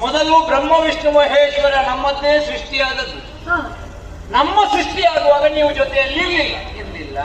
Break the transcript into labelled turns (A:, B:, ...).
A: ಮೊದಲು ಬ್ರಹ್ಮ ವಿಷ್ಣು ಮಹೇಶ್ವರ ನಮ್ಮದ್ದೇ ಸೃಷ್ಟಿಯಾದದ್ದು. ನಮ್ಮ ಸೃಷ್ಟಿಯಾಗುವಾಗ ನೀವು ಜೊತೆಯಲ್ಲಿ ಇರಲಿಲ್ಲ.